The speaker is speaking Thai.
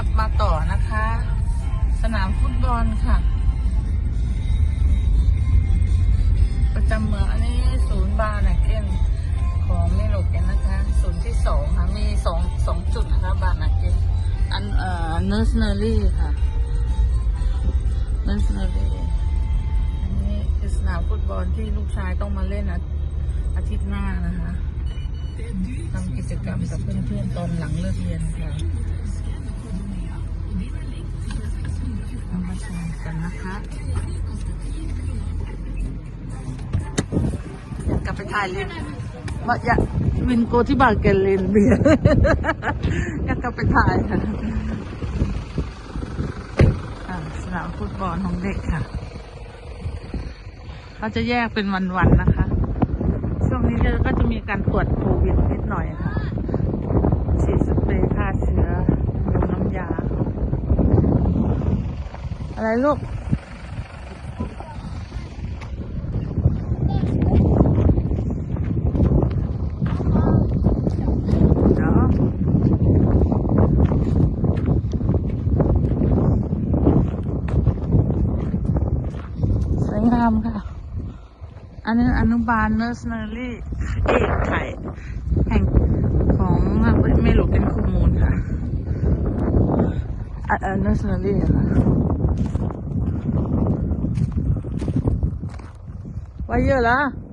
ขับมาต่อนะคะ สนามฟุตบอลค่ะ ประจำเมืองอันนี้ศูนย์บาร์นาเกนของเมโลเกนนะคะ ศูนย์ที่สองค่ะ มีสองสองจุดนะคะ บาร์นาเกนอันเอ่อเนอร์สเนอรี่ค่ะเนอร์สเนอรี่อันนี้คือสนามฟุตบอลที่ลูกชายต้องมาเล่นอาทิตย์หน้านะคะทำกิจกรรมกับเพื่อนๆตอนหลังเลิกเรียนค่ะ กันนะคะอยากกลับไปถ่ายเลินว่าอยากวินโกที่บาเกนลินเบียร์อยากกลับไปถ่ายค่ะสนามฟุตบอลของเด็กค่ะ เขาจะแยกเป็นวันๆนะคะ ช่วงนี้ก็จะมีการตรวจโควิดนิดหน่อยค่ะ ฉีดสเปรย์ฆ่าเชื้อลงน้ำยา อะไรลูกสวยงามค่ะ อันนี้อนุบาลเนอร์สเนอรี่เอกไข่แห่งของเมลูเป็นคูมูลค่ะอะเออเนอร์สเนอรี่ค่ะ ไว้เยอะแล้ว